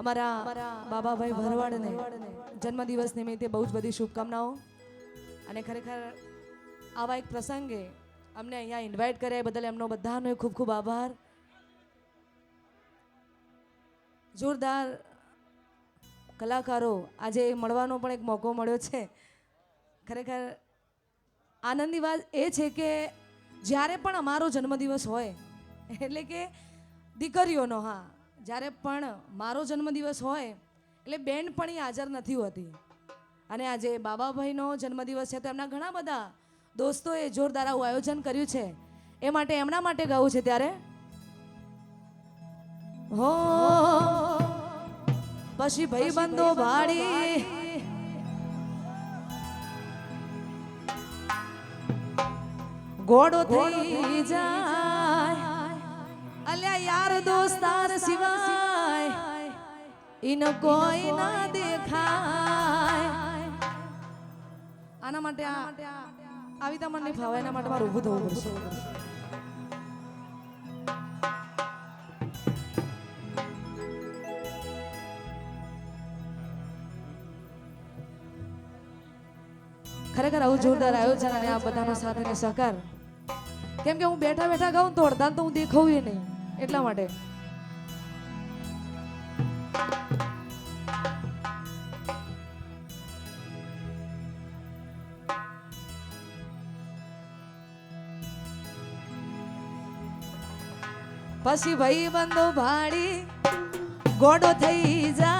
અમારા બાબાભાઈ ભરવાડને જન્મદિવસ નિમિત્તે બહુ જ બધી શુભકામનાઓ. અને ખરેખર આવા એક પ્રસંગે અમને અહીંયા ઇન્વાઇટ કર્યા બદલ એમનો બધાનો ખૂબ ખૂબ આભાર. જોરદાર કલાકારો આજે મળવાનો પણ એક મોકો મળ્યો છે. ખરેખર આનંદની વાત એ છે કે જ્યારે પણ અમારો જન્મદિવસ હોય, એટલે કે દીકરીઓનો, હા જ્યારે પણ મારો જન્મદિવસ હોય એટલે બેન પણ એ હાજર નથી હોતી. અને આજે બાબાભાઈનો જન્મદિવસ છે તો એમના ઘણા બધા દોસ્તોએ જોરદાર આવું આયોજન કર્યું છે. એ માટે એમના માટે ગાવું છે ત્યારે? હો પછી ભાઈ બંધો ભાડી ગોડો થઈ જાય અલ્યા યાર દોસ્તાર સિવાય ઇન કોઈ ના દેખાય. આના માટે આ આવી તમને નહીં ફાવે એના માટે મારે ઊભું થવું પડશે. ખરેખર આવું જોરદાર આયોજન અને આ બધાનો સાથે અને સહકાર. કેમ કે હું બેઠા બેઠા ગાઉં તો અડધા તો હું દેખાવું નહીં. એટલા માટે. પછી ભાઈ બંધો ભાડી ગોડો થઈ જાય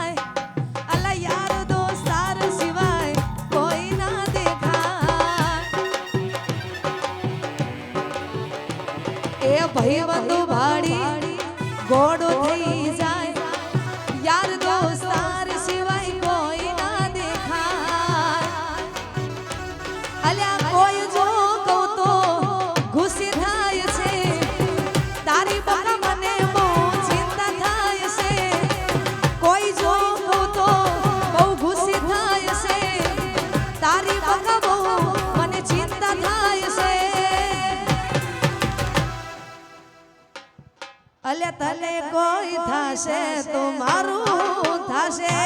એ ભાઈ બંધો ભાડી ગોડો થઈ તને કોઈ થશે તો મારું થશે.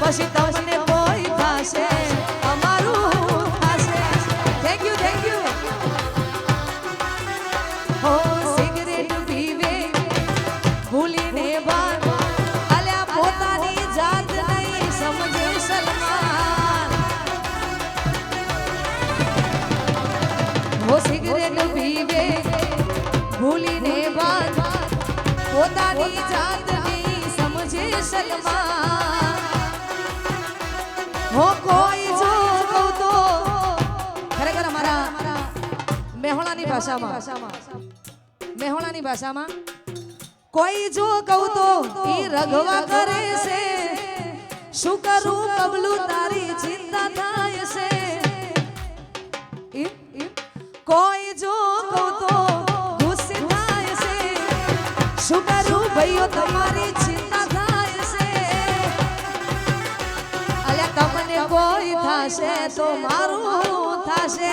પછી તમને કોઈ થાશે અમારું થાશે. થેન્ક યુ થેન્ક યુ હો પીવે ભૂલીને બાર પોતાની જાત સમજે સલમાન. હો કોઈ જો કહું તો ખરેખર અમારા મેહોણાની ભાષામાં મેહોણાની ભાષામાં, કોઈ જો કહું તો એ રઘવા કરે છે. શું કરું કબલું? તારી ચિંતા થાય છે. કોઈ શું ભાઈઓ, તમારી ચિંતા થાય છે. અલ્યા, તમને કોઈ થાશે તો મારું થાશે.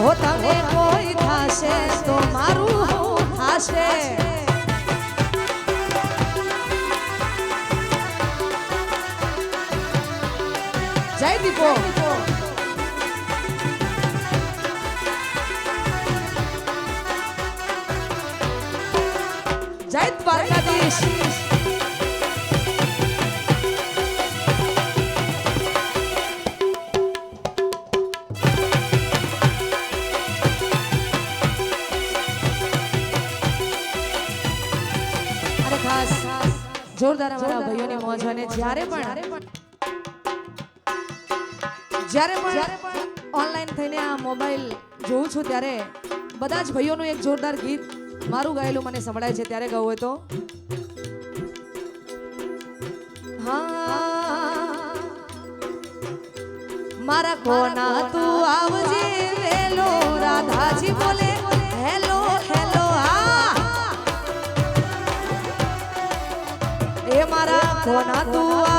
હો તમે કોઈ તો મારું થાશે. જય દીપો. જોરદાર અમારા પણ જ્યારે પણ ઓનલાઈન થઈને આ મોબાઈલ જોઉં છું ત્યારે બધા જ ભાઈઓનું એક જોરદાર ગીત મારું ગાયેલું મને સંભળાય છે ત્યારે ગાવું હોય તો. મારા કોના તું આવજે વેલો રાધાજી બોલે હેલો હેલો હા એ મારા કોના તું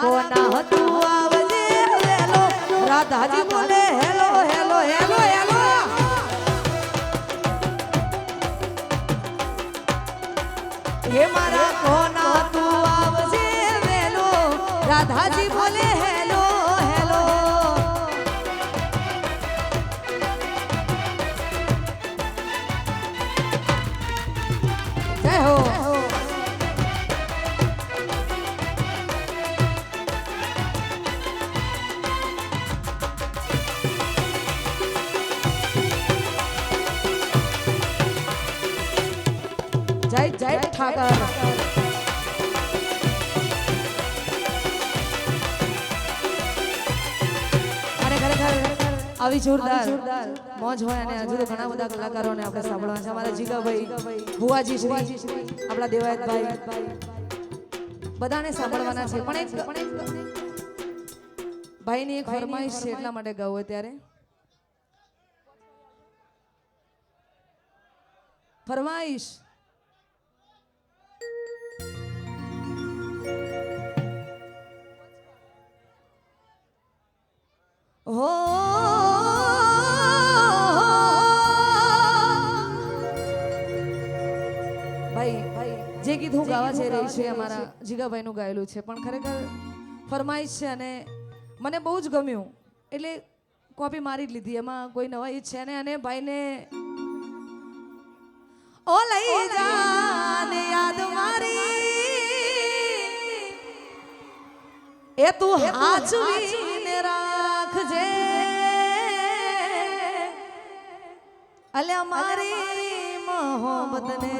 કોના હતું આવજે વેલો રાધાજી બોલે હેલો હેલો હેલો હેલો. હે મારા કોના ઠાકર આવી જોરદાર મોજ હોય અને હજુ ઘણા બધા કલાકારોને આપણે સાંભળવા છે. અમારા જીગાભાઈ ભુવાજી શ્રી આપણા દેવાયતભાઈ. બધાને સાંભળવાના છે. પણ એક ભાઈની એક ફરમાઈશ છે એટલા માટે ગાવું અત્યારે ફરમાઈશ. જે ગીત હું ગાવા જઈ રહી છું અમારા જીગાભાઈનું ગાયેલું છે. પણ ખરેખર ફરમાઈશ છે અને મને બહુ જ ગમ્યું. એટલે કોપી મારી જ લીધી. એમાં કોઈ નવાઈ છે ને? અને ભાઈને ઓ લઈ જાને એ તું હાચવીને રાખજે અલે અમારી મોહબ્બતને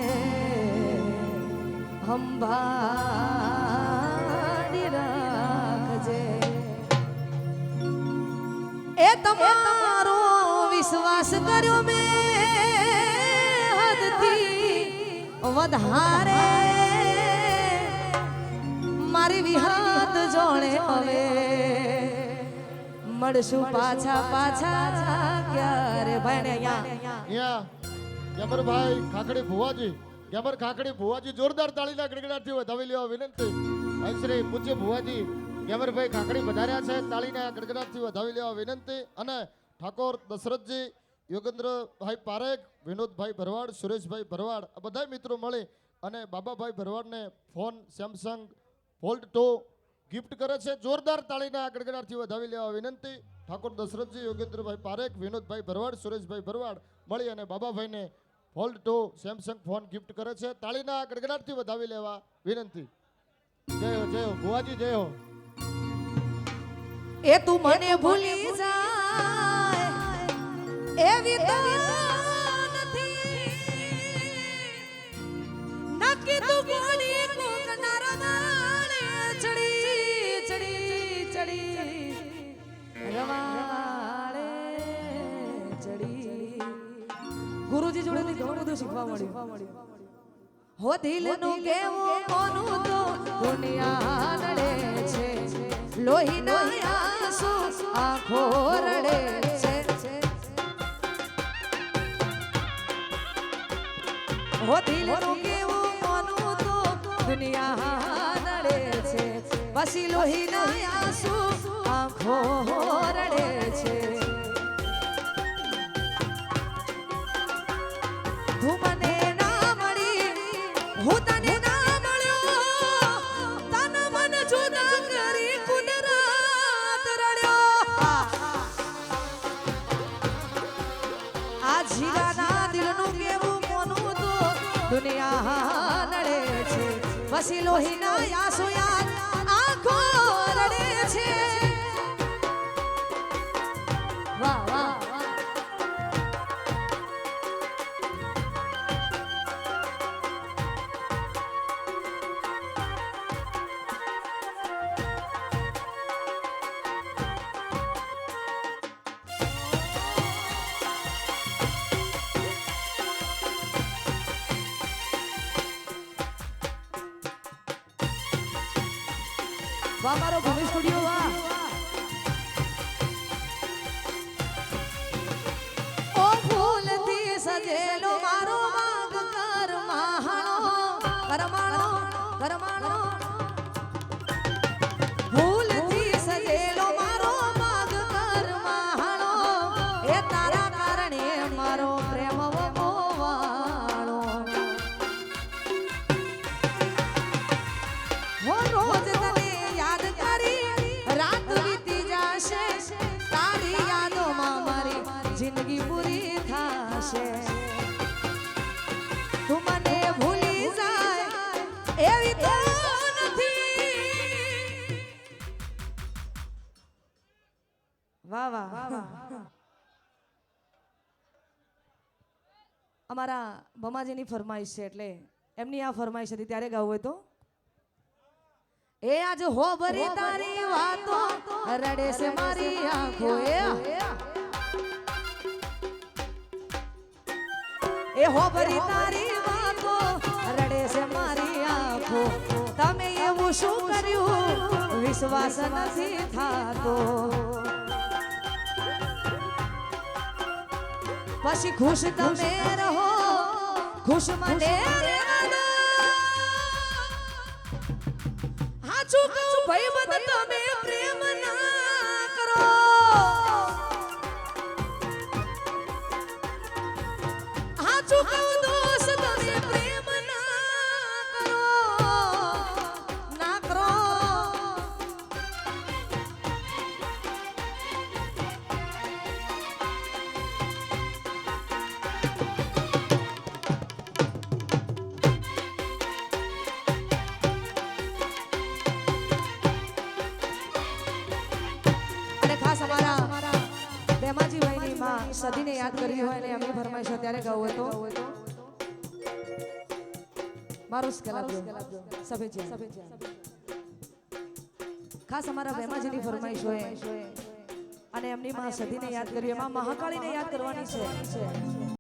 સંભાળી રાખજે એ તમારો વિશ્વાસ કર્યો મેં હદથી વધારે મારી વિહાત જોણે હવે. મળશું પાછા પાછા ક્યારે અહીંયા ગેમરભાઈ ખાખડી ભુવાજી. ગેમર ખાખડી ભુવાજી જોરદાર તાળીના ગડગડાટથી વધાવી લેવા વિનંતી. અંશ્રી પૂજ્ય ભુવાજી ગેમરભાઈ ખાખડી વધાર્યા છે, તાળીના ગડગડાટથી વધાવી લેવા વિનંતી. અને ઠાકોર દશરથજી, યોગેન્દ્રભાઈ પારેખ, વિનોદભાઈ ભરવાડ, સુરેશભાઈ ભરવાડ, આ બધા મિત્રો મળી અને Bababhai ભરવાડને phone, Samsung fold two gift કરે છે. જોરદાર તાળીના ગડગડાટથી વધાવી લેવા વિનંતી. ઠાકોર દશરથજી, યોગેન્દ્રભાઈ પારેખ, વિનોદભાઈ ભરવાડ, સુરેશભાઈ ભરવાડ મળી અને બાબાભાઈને fold two Samsung phone gift કરે છે. તાળીના ગડગડાટથી વધાવી લેવા વિનંતી. જય હો જય હો, ભુવાજી, જય હો. એ તું મને ભૂલી જાય. એવી તો નથી. નક્કી તું કોની બધું શીખવા મળ્યું હો દિલનું કેવું કોનું તો દુનિયા નડે છે. લોહીના આંસુ આંખો રડે છે. હો દિલનું કેવું કોનું તો દુનિયા નડે છે. પછી લોહીના આંસુ આંખો રડે છે. પછી લોહીના આંસુ યાદ આંખો વાહ મારો ભૂમિ સ્ટુડિયો વાહ. અમારા ભમાજીની ફરમાઈશ છે એટલે એમની આ ફરમાઈશ હતી. ત્યારે ગાવું હોય તો? એ આજ હો ભરી તારી વાતો રડે છે મારી આંખો. એ એ હો ભરી તારી વાતો રડે છે મારી આંખો. તમે એવું શું કર્યું? વિશ્વાસ નથી થાતો. પછી ખુશ તમે રહો ખુશ મને. હાચું કહું ભાઈબંધ તમે પ્રેમ ના કરો હાચું કહું સદીને યાદ કરી હોય અને એમની ફરમાઈશ અત્યારે ગાવું હોય તો મારું સ્કેલ આપજો સફેદ ખાસ અમારા બેમાજીની ફરમાઈશ હોય. અને એમની માં સદીને યાદ કરવી એમાં મહાકાળીને યાદ કરવાની છે.